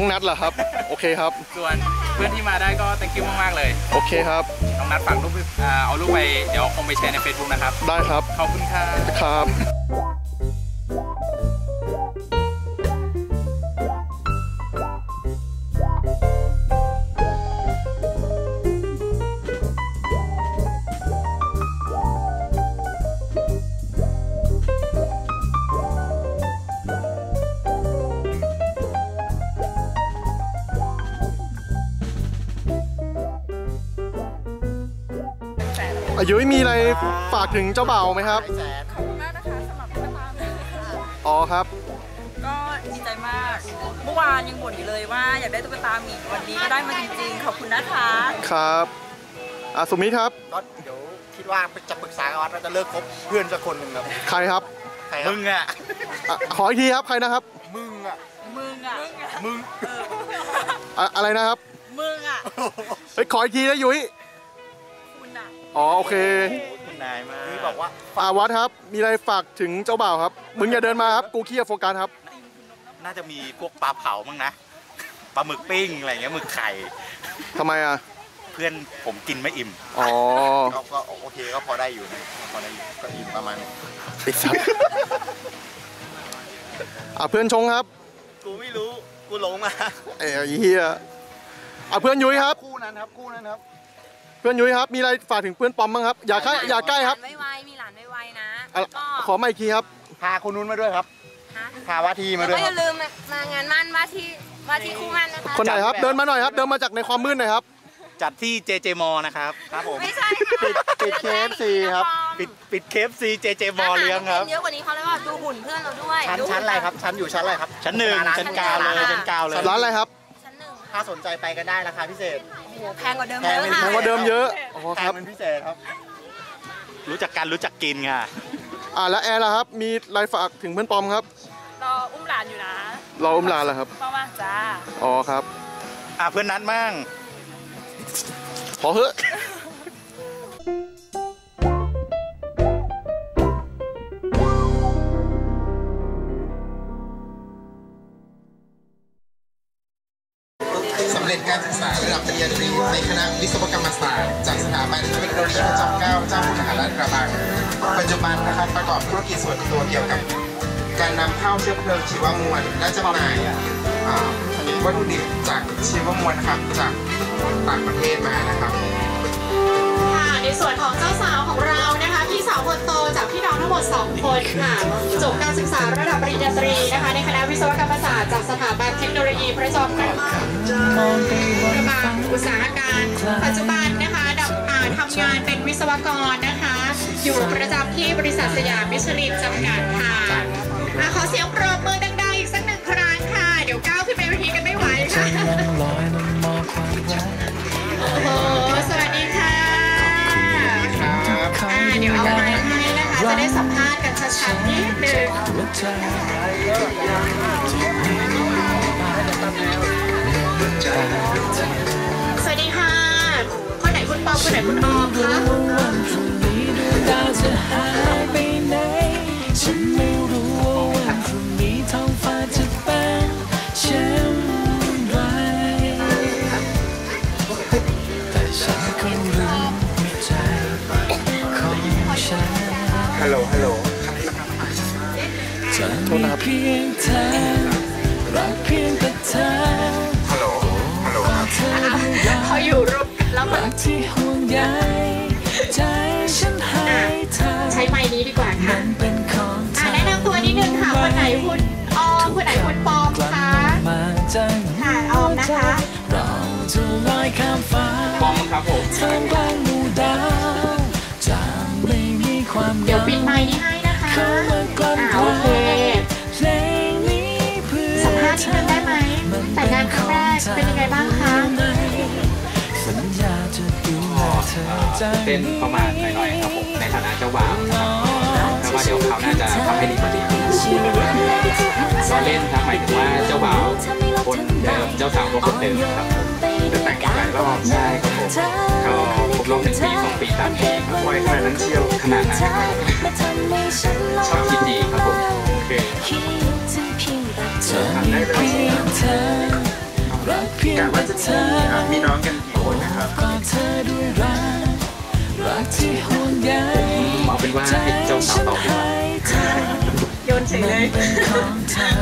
องนัดเหรอครับ โอเคครับ ส่วนเพื่อนที่มาได้ก็ thank you มาก ๆ เลย โอเคครับ น้องนัทฝากรูปไปอ่าเอารูปไป เดี๋ยวคงไปแชร์ใน Facebook นะครับ ได้ครับ ขอบคุณค่ะครับ อายุมีอะไรฝากถึงเจ้าบ่าวไหมครับ ขอบคุณมากนะคะสำหรับตุ๊กตาอ๋อครับ ก็ดีใจมาก เมื่อวานยังบ่นอยู่เลยว่าอยากได้ตุ๊กตาหมีวันนี้ก็ได้มาจริงๆ ขอบคุณนะคะครับอะสุมิตรครับ ก็เดี๋ยวคิดว่าจะปรึกษากับวัดว่าจะเลิกคบเพื่อนสักคนหนึ่งครับใครครับใครครับมึงอะอะขออีกทีครับใครนะครับมึงอะมึงอะมึง อะอะไรนะครับมึงอะ เฮ้ยขออีกทีนะยุ้ยคุณ อะอ๋อโอเคคุณนายมากนี่บอกว่าอาวัดครับ มีอะไรฝากถึงเจ้าบ่าวครับ มึงอย่าเดินมาครับ กูเครียดโฟกัสครับ น่าจะมีพวกปลาเผามั้งนะปลาหมึกปิ้งอะไรเงี้ยหมึกไข่ ทำไมอะ เพื่อนผมกินไม่อิ่มอ๋อ ก็ก็โอเคก็พอได้อยู่นะพอได้อยู่ก็อิ่มประมาณติดสัตว์อะเพื่อนชงครับ กูไม่รู้กูหลงมา เอ้ยเฮียอะเพื่อนยุ้ยครับ คู่นั้นครับคู่นั้นครับ เพื่อนยุ้ยครับ มีอะไรฝากถึงเพื่อนปอมบ้างครับ อย่าใกล้อย่าใกล้ครับ ไม่ไวมีหลานไม่ไวนะอะก็ขอมาอีกทีครับ พาคนนู้นมาด้วยครับ ฮะพาวาทีมาแล้วด้วยก็คอรับย่าลืมมางานมั่นว่าที่ว่าที่คู่มั่นนะคะ คนไหนครับ เดินมาหน่อยครับ เดินมาจากในความมืดหน่อยครับ จัดที่ JJ m นะครับ ครับผม ไม่ใช่ค่ะปิดปิด KFC ครับ ปิดปิด KFC JJ m เลี้ยงครับ เยอะกว่านี้เขาเลยว่าดูหุ่นเพื่อนเราด้วยชั้นดูชั้นอะไรครับ ชั้นอยู่ชั้นอะไรครับชั้นหนึ่งชั้นกาวเลย ชั้นกาวเลย ร้านอะไรครับชั้นหนึ่ง ถ้าสนใจไปก็ได้ราคาพิเศษโอ้โหแพงกว่าเดิมแพเยงอะเป็นค่ะแพงกว่าเดิมเยอะอ๋อแพคงรับเป็นพิเศษครับ รู้จักกันรู้จักกินไงอะแล้วแอร์ล่ะครับ มีอะไรฝากถึงเพื่อนปอมครับ รออุ้มหลานอยู่นะรออุ้มหลานเหรอครับ มามาจ้า อ๋อครับ อะเพื่อนนัดมั่ง ขอเถอะ การศึกษาระดับปริญญาตรีในคณะวิศวกรรมศาสตร์ จากสถาบันเทคโนโลยีพระจอมเกล้าเจ้าคุณทหารราชกระบัง ปัจจุบันนะครับประกอบธุรกิจส่วนตัวเกี่ยวกับ การนำเข้าเชื้อเพลิงชีวมวลและจำหน่ายวัตถุดิบจากชีวมวลนะครับจากต่างประเทศมานะครับ 2คนค่ะจบการศึกษาระดับปริญญาตรีนะคะในคณะวิศวกรรมศาสตร์จากสถาบันเทคโนโลยีพระจอมเกล้ากระบังอุตสาหการปัจจุบันนะคะดับอ่าทำงานเป็นวิศวกรนะคะ อยู่ประจำที่บริษัทสยามมิชลินจำกัดค่ะอะขอเสียงปรบมือดังๆอีกสักหนึ่งครั้งค่ะ เดี๋ยวก้าวขึ้นไปเวทีกันไม่ไหวค่ะโอ้โหสวัสดีค่ะครับอ่าเดี๋ยวเอาไม้ให้นะคะจะได้สัมภาษณ์ กันชัชัดๆนิดนึงวใจตาเธอสวัสดีค่ะคนไหนคุณปอมคนไหนคุณออมคะฮัลโหลฮัลโหล จะมีเพียงเธอรักเพียงแต่เธอฮัลโหลฮัลโหลเธอรู้รักเขาอยู่รูปแล้วมันรักที่ห่วงใยใจฉันให้เธอใช้ไม้นี้ดีกว่าค่ะมันเป็นของเธอะอแนะนำตัวนิดนึงค่ะคนไหนคุณออมคนไหนคุณปอมกลับคะมาจากค่ะออมนะคะเราจะลอยข้ามฟ้าปอมครับผมท่ามกลางหมู่ดาวจะไม่มีความเดี๋ยวปิดไม้นี้ให้นะคะ เข้ามากล่อ่าแกโอเคเพลงนี้เพื่อสัมภาษณ์นิดนึงได้ไหมแต่งงานครั้งแรกเป็นยังไงบ้างคะสัญญาจะดูแลเธอเต้นประมาณหน่อยๆครับผมในฐานะเจ้าบ่าวนะครับแต่ว่าเดี๋ยวเขาหน่าจะทำให้ดีกว่านี้เราเล่นครับหมายถึงว่าเจ้าบ่าวคนเดิมเจ้าสาวก็คนเดิมครับ จะแต่งหลายรอบใช่ครับผมก็ครบรอบหนึ่งปีสองปีสามปีครับไวขนาดนั้นเชี่ยวขนาดนั้นครับชอบคิดดีครับผมโอเคจะมีเพียงเธอรักเพียงแต่เธอมีน้องกันกี่คนนะครับอดเอเอาเป็นว่าให้เจ้าสาวตอบดีกว่าโยนเฉยเลยเป็นของ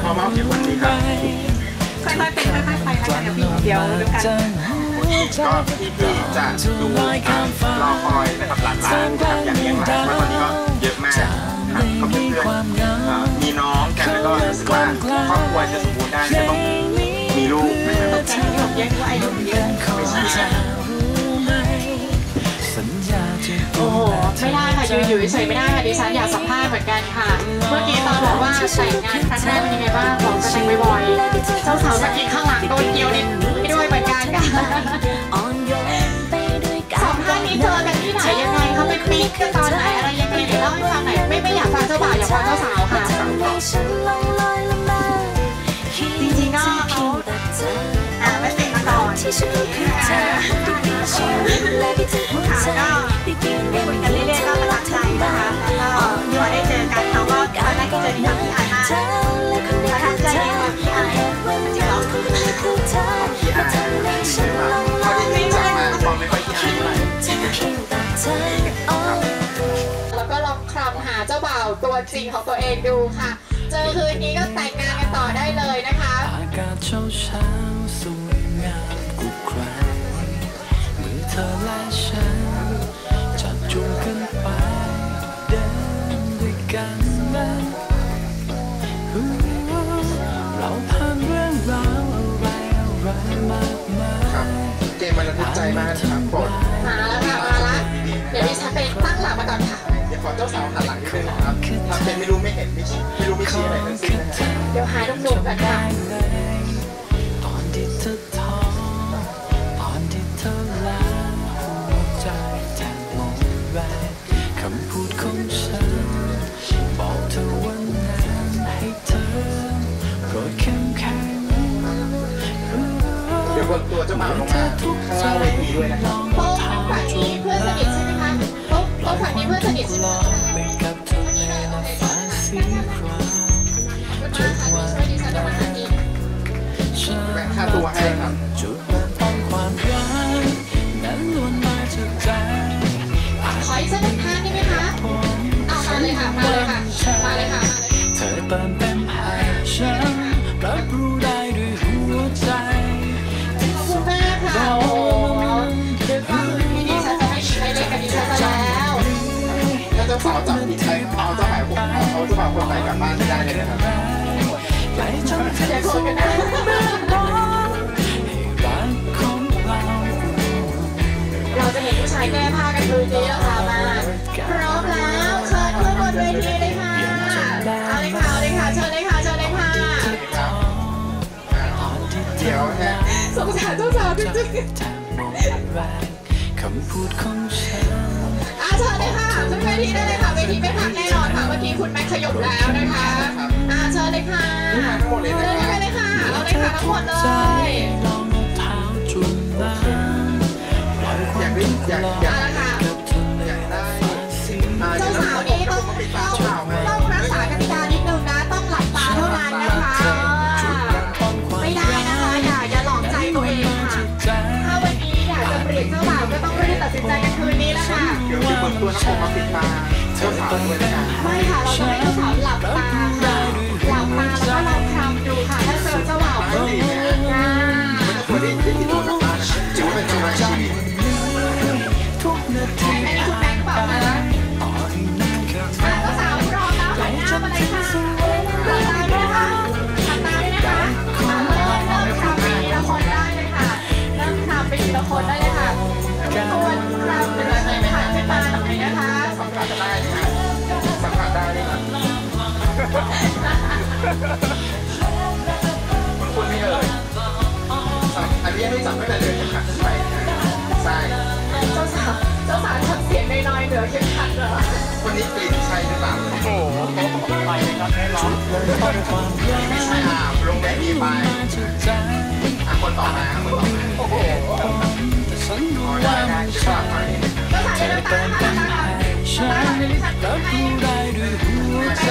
เพอมากี่คนดีครับ ค่อยๆเป็นค่อยๆไปแล้วกันเดี๋ยวพี่เดี๋ยวดูกันก็พี่พี่ๆจะดูรอคอยนะครับหลานๆนะครับอย่างเลี้ยงหลานเพราะตอนนี้ก็เยอะมากครับก็เพื่อนๆอ่ามีน้องกันแล้วก็รู้สึกว่าครอบครัวจะสมบูรณ์ได้จะต้องมีลูกนะครับแต่ที่ผมแยกว่าอ้ลูกเยอะไหมสัญญาจะโอ้โหไม่ได้ค่ะยืนอยู่เฉยไม่ได้ค่ะดิฉันอยากสัมภาษณ์เหมือนกันค่ะ เมื่อกี้ตอนบอกว่า แต่งงานครั้งแรกเป็นยังไงบ้างบอกจะแต่งบ่อยๆเจ้าสาวเมื่อกี้ข้างหลังโดนเกี่ยวนิดให้ด้วยเหมือนกันค่ะสัมภาษณ์นี้เจอกันที่ไหนยังไงเขาเป็นปิ๊กกันตอนไหนอะไรยังไงเดี๋ยวเล่าให้ฟังหน่อยไม่ไม่อยากฟังเจ้าบ่าวอยากฟังเจ้าสาวค่ะจริงๆก็เขาอ่าไม่เป็นมาก่อนอ่าค่ะก็คุยกันเรื่อยๆก็ประทับใจนะคะแล้วก็พอได้เจอ ตัวจริงของตัวเองดูค่ะ เจอคืนนี้ก็แต่งงานกันต่อได้เลยนะคะอากาศเช้าเช้าสวยงามกุใครมือเธอและฉันจับจูงกันไป ไม่เห็นไม่ชี้ไม่รู้ไม่ชี้อะไรทั้งสิ้นนะฮะเดี๋ยวหาหนุ่มกันค่ะเธอท้อตอนที่เธอลาหัวจแทบหมดแรงคำพูดของฉันบอกเธอวันนั้นให้เธอโปรดเข้มแข็งเดี๋ยวบนตัวเจ้าบ่าลงมาข้างล่างเวทีด้วยนะครับโป๊ะฝั่งนี้เพื่อนสนิทใช่ไหมคะโป๊ะฝั่งนี้เพื่อนสนิทใช่ไหมคะ ค่าตัวให้ครับ แก้ผ้ากันคืนนี้แล้วค่ะมาพร้อมแล้วเชิญขึ้นบนเวทีเลยค่ะเอาเลยค่ะเอาเลยค่ะเชิญเลยค่ะเชิญเลยค่ะเดี๋ยวนะสงสารเจ้าสาวจริงแทบหมดแรงคำพูดของฉันอะเชิญเลยค่ะขึ้นเวทีได้เลยค่ะเวทีไม่พักแน่นอนค่ะเมื่อกี้คุณแม็กขยบแล้วนะคะอ่าเชิญเลยค่ะทั้งหมดเลยเชินะญครับเลยค่ะเอาเลยค่ะทั้งหมดเลย ดี๋ยวจะเปิดตัวน้ำผมมาปิดตาเจ้าสาวด้วยนะครัไม่ค่ะเราจะให้เจ้าสาวหลับตาค่ะหลับตาแล้วก็ลองคำดูค่ะถ้าเจอเจ้าบ่าวปุ๊บอ่าไม่ได้ได้ติดตัวกลับบ้าน คุณคุณไม่เอ่ยอันนี้ไม่จับตั้งแต่เดินเข็มขัดขึ้นไปใช่เจ้าสาวเจ้าสาวทำเสียงน้อยๆเหนือเข็มขัดเหรอคนนี้กลิ่นใช่หรือเปล่าโอ้โหไปเลยครับแน่นอนไม่ใช่อ่าลงได้ดีไปอะคนต่อมาคนต่อมาโอ้โหฉันรู้อ๋อว่าได้ได้ไม่จะกลับมาเจ้าสาวจะน้ำตาค่ะน้ำตาฉันรับรู้ได้ด้วยหัวใจ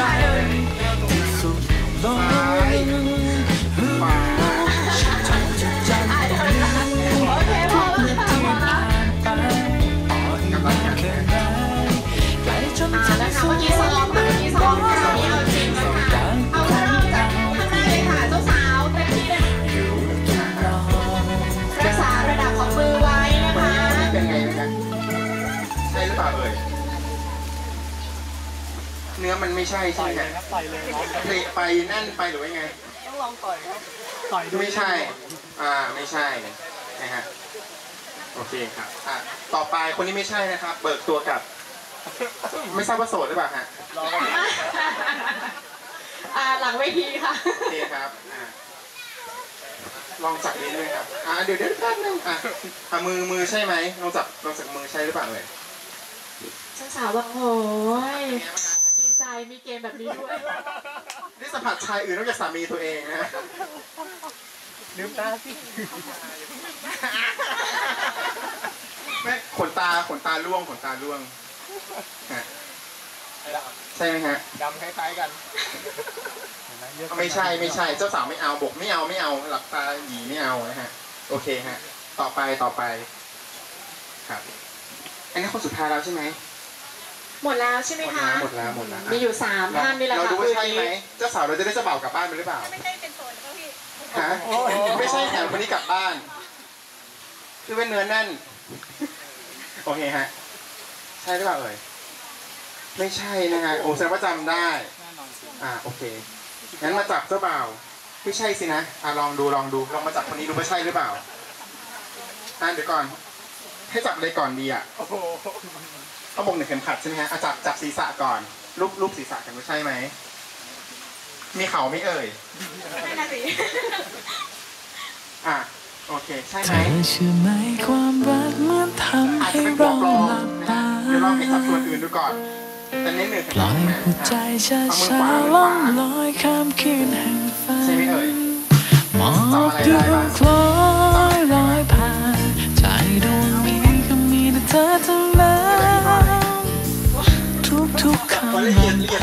ไม่ใช่ใช่ไหมใส่เลยครับเพลไปแน่นไปหรือว่าไง ต้องลองต่อยครับต่อยดูไม่ใช่ อ่า ไม่ใช่ นะฮะ โอเคครับ อะ ต่อไปคนนี้ไม่ใช่นะครับ เบิกตัวกับ ไม่ทราบว่าโสดหรือเปล่าฮะลองกันอ่าหลังเวทีค่ะ โอเคครับ อ่าลองจับนิ้วด้วยครับ อ่าเดี๋ยวเดี๋ยวแป๊บนึงอะอะมือมือใช่ไหมลองจับลองจับมือใช่หรือเปล่าเลยเจ้าสาวบอกโอ้ยดี ใจมีเกมแบบนี้ด้วย นี่สัมผัสชายอื่นนอกจากสามีตัวเองนะฮะลืมตาสิแม่ขนตาขนตาร่วงขนตาร่วงฮะใช่ไหมฮะดำคล้ายๆกัน ไม่ใช่ไม่ใช่ เจ้าสาวไม่เอาบกไม่เอาไม่เอา หลับตาหยีไม่เอานะฮะ โอเคฮะ ต่อไปต่อไป ครับ อันนี้คนสุดท้ายแล้วใช่ไหม หมดแล้วใช่ไหมหมดคะแล้วหมดแล้วหมดแล้วมีอยู่สามท่านนี่แหละเราค่ะดูว่าใช่ไหมเจ้าสาวเราจะได้เจ้าบ่าวกลับบ้านไปหรือเปล่าไม่ใช่เป็นโสดก็พี่ฮะไม่ใช่แถมคนนี้กลับบ้านคือเป็นเนื้อแน่น โอเคฮะ ใช่หรือเปล่าเอ่ย ไม่ใช่นะฮะ โอ้แสดงว่าจำได้ อ่า โอเค งั้นมาจับเจ้าบ่าว ไม่ใช่สินะ อะลองดูลองดู ลองมาจับคนนี้ดูว่าใช่หรือเปล่าอ่าเดี๋ยวก่อน ให้จับเลยก่อนดีอะโอ้โหต้องบอกหนึ่งเข็มขัดใช่ไหมฮะอะจับจับศีรษะก่อนรูปรูปศีรษะกันว่าใช่ไหม มีเขาไหม่เอ่ยนั่นน่ะสิอะโอเคใช่ไหเธมอเชื่อไหมความรักมันทำอาจให้จะเป็นตัวเราปลอหลัมบนะตาฮะเดี๋ยวลองให้จับส่วนอื่นดูก่อนแต่เน้นหนึ่งเข็มปล่ขัอดยนะหัวใจอะช้าเอามือขวาๆล่องมือขวาลอยข้ามคืนแห่งฝันใช่ไหมเอ่ยหมอกดวงคล้อยลอย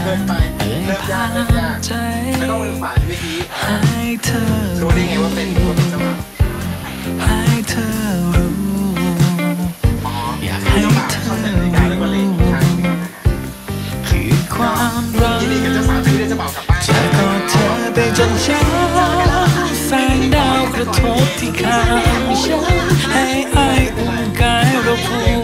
เดินไยากเลิกยากไม่ต้องมือขวาวิธีรู้ได้ไงว่าเป็นว่าเป็นมัครให้เธอรู้ยากให้เจ้ามรัเจ้าสาวที่ได้จะบอกกลับบ้านจะกอดเธอไปจนเช้าแสงดาวกระทบที่ข้างฉันให้ไออุ่นกายเราผู